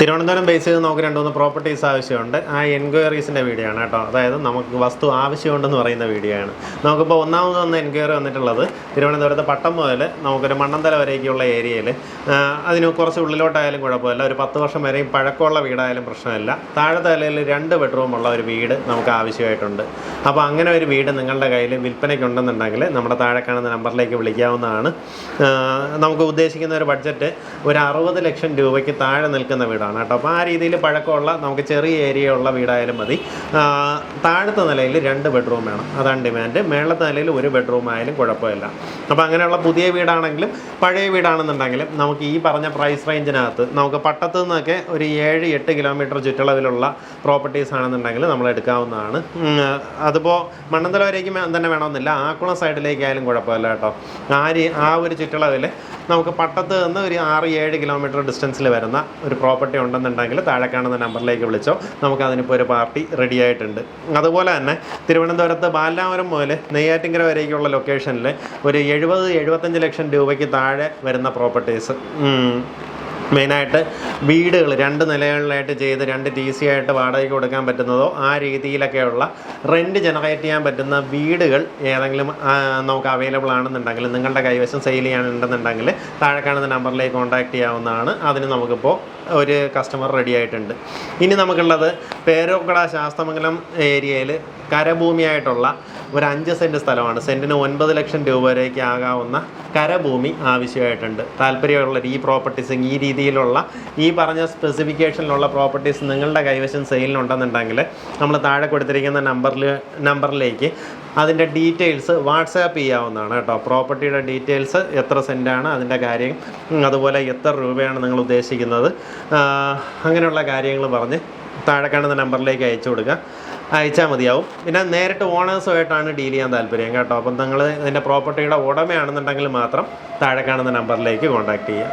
Thiruvananthapuram base ചെയ്ത് നമുക്ക് രണ്ട് മൂന്ന് പ്രോപ്പർട്ടീസ് ആവശ്യമുണ്ട്. ആ എൻക്വയറീസിന്റെ വീഡിയോ ആണ് കേട്ടോ. അതായത് നമുക്ക് വസ്തു ആവശ്യമുണ്ടെന്ന് പറയുന്ന വീഡിയോ ആണ്. നമുക്കിപ്പോൾ ഒന്നാമത് വന്ന എൻക്വയറി വന്നിട്ടുള്ളത് തിരുവനന്തപുരത്ത് പട്ടം മുതൽ നമുക്കൊരു മണ്ണന്തല വരേക്കുള്ള ഏരിയയിൽ അതിന് കുറച്ച് ഉള്ളിലോട്ടായാലും കുഴപ്പമില്ല. ഒരു പത്ത് വർഷം വരെയും പഴക്കമുള്ള വീടായാലും പ്രശ്നമില്ല. താഴെ നിലയിൽ രണ്ട് ബെഡ്റൂമുള്ള ഒരു വീട് നമുക്ക് ആവശ്യമായിട്ടുണ്ട്. അപ്പോൾ അങ്ങനെ ഒരു വീട് നിങ്ങളുടെ കയ്യിൽ വിൽപ്പനയ്ക്കുണ്ടെന്നുണ്ടെങ്കിൽ നമ്മുടെ താഴെ കാണുന്ന നമ്പറിലേക്ക് വിളിക്കാവുന്നതാണ്. നമുക്ക് ഉദ്ദേശിക്കുന്ന ഒരു ബഡ്ജറ്റ് ഒരു അറുപത് ലക്ഷം രൂപയ്ക്ക് താഴെ നിൽക്കുന്ന വീടാണ്. കേട്ടോ. അപ്പോൾ ആ രീതിയിൽ പഴക്കമുള്ള നമുക്ക് ചെറിയ ഏരിയ ഉള്ള വീടായാലും മതി. താഴത്തെ നിലയിൽ രണ്ട് ബെഡ്റൂം വേണം. അതാണ് ഡിമാൻഡ് മേളത്തെ നിലയിൽ ഒരു ബെഡ്റൂം ആയാലും കുഴപ്പമില്ല. അപ്പോൾ അങ്ങനെയുള്ള പുതിയ വീടാണെങ്കിലും പഴയ വീടാണെന്നുണ്ടെങ്കിലും നമുക്ക് ഈ പറഞ്ഞ പ്രൈസ് റേഞ്ചിനകത്ത് നമുക്ക് പട്ടത്തു നിന്നൊക്കെ ഒരു ഏഴ് എട്ട് കിലോമീറ്റർ ചുറ്റളവിലുള്ള പ്രോപ്പർട്ടീസ് ആണെന്നുണ്ടെങ്കിൽ നമ്മൾ എടുക്കാവുന്നതാണ്. അതിപ്പോൾ മണ്ണന്തല വരേക്കും തന്നെ വേണമെന്നില്ല. ആക്കുളം സൈഡിലേക്കായാലും കുഴപ്പമില്ല കേട്ടോ. ആ ആ ഒരു ചുറ്റളവിൽ നമുക്ക് പട്ടത്ത് നിന്ന് ഒരു ആറ് ഏഴ് കിലോമീറ്റർ ഡിസ്റ്റൻസിൽ വരുന്ന ഒരു പ്രോപ്പർട്ടി ഉണ്ടെന്നുണ്ടെങ്കിൽ താഴെ കാണുന്ന നമ്പറിലേക്ക് വിളിച്ചോ. നമുക്ക് അതിനിപ്പോൾ ഒരു പാർട്ടി റെഡി ആയിട്ടുണ്ട്. അതുപോലെ തന്നെ തിരുവനന്തപുരത്ത് ബാലാപുരം മുതൽ നെയ്യാറ്റിങ്കര വരേക്കുള്ള ലൊക്കേഷനിൽ ഒരു എഴുപത് എഴുപത്തഞ്ച് ലക്ഷം രൂപയ്ക്ക് താഴെ വരുന്ന പ്രോപ്പർട്ടീസ് മെയിനായിട്ട് വീടുകൾ രണ്ട് നിലകളിലായിട്ട് ചെയ്ത് രണ്ട് ടി സി ആയിട്ട് വാടകയ്ക്ക് കൊടുക്കാൻ പറ്റുന്നതോ ആ രീതിയിലൊക്കെയുള്ള റെന്റ് ജനറേറ്റ് ചെയ്യാൻ പറ്റുന്ന വീടുകൾ ഏതെങ്കിലും നമുക്ക് അവൈലബിൾ ആണെന്നുണ്ടെങ്കിൽ നിങ്ങളുടെ കൈവശം സെയിൽ ചെയ്യാനുണ്ടെന്നുണ്ടെങ്കിൽ താഴെ കാണുന്ന നമ്പറിലേക്ക് കോൺടാക്ട് ചെയ്യാവുന്നതാണ്. അതിന് നമുക്കിപ്പോൾ ഒരു കസ്റ്റമർ റെഡി ആയിട്ടുണ്ട്. ഇനി നമുക്കുള്ളത് പേരോക്കട ശാസ്തമംഗലം ഏരിയയിൽ കരഭൂമിയായിട്ടുള്ള ഒരു അഞ്ച് സെന്റ് സ്ഥലമാണ്. സെന്റിന് ഒൻപത് ലക്ഷം രൂപ വരേക്ക് ആകാവുന്ന കരഭൂമി ആവശ്യമായിട്ടുണ്ട്. താല്പര്യമുള്ള ഈ പ്രോപ്പർട്ടീസ് ഈ രീതിയിലുള്ള ഈ പറഞ്ഞ സ്പെസിഫിക്കേഷനിലുള്ള പ്രോപ്പർട്ടീസ് നിങ്ങളുടെ കൈവശം സെയിലിനുണ്ടെന്നുണ്ടെങ്കിൽ നമ്മൾ താഴെ കൊടുത്തിരിക്കുന്ന നമ്പറിൽ നമ്പറിലേക്ക് അതിന്റെ ഡീറ്റെയിൽസ് വാട്സാപ്പ് ചെയ്യാവുന്നതാണ് കേട്ടോ. പ്രോപ്പർട്ടിയുടെ ഡീറ്റെയിൽസ് എത്ര സെന്റാണ് അതിന്റെ കാര്യം അതുപോലെ എത്ര രൂപയാണ് നിങ്ങൾ ഉദ്ദേശിക്കുന്നത് അങ്ങനെയുള്ള കാര്യങ്ങൾ പറഞ്ഞ് താഴെ കാണുന്ന നമ്പറിലേക്ക് അയച്ചു കൊടുക്കുക. അയച്ചാൽ മതിയാവും. പിന്നെ നേരിട്ട് ഓണേഴ്സുമായിട്ടാണ് ഡീൽ ചെയ്യാൻ താല്പര്യം കേട്ടോ. അപ്പം നിങ്ങൾ ഇതിന്റെ പ്രോപ്പർട്ടിയുടെ ഉടമയാണെന്നുണ്ടെങ്കിൽ മാത്രം താഴെ കാണുന്ന നമ്പറിലേക്ക് കോൺടാക്ട് ചെയ്യുക.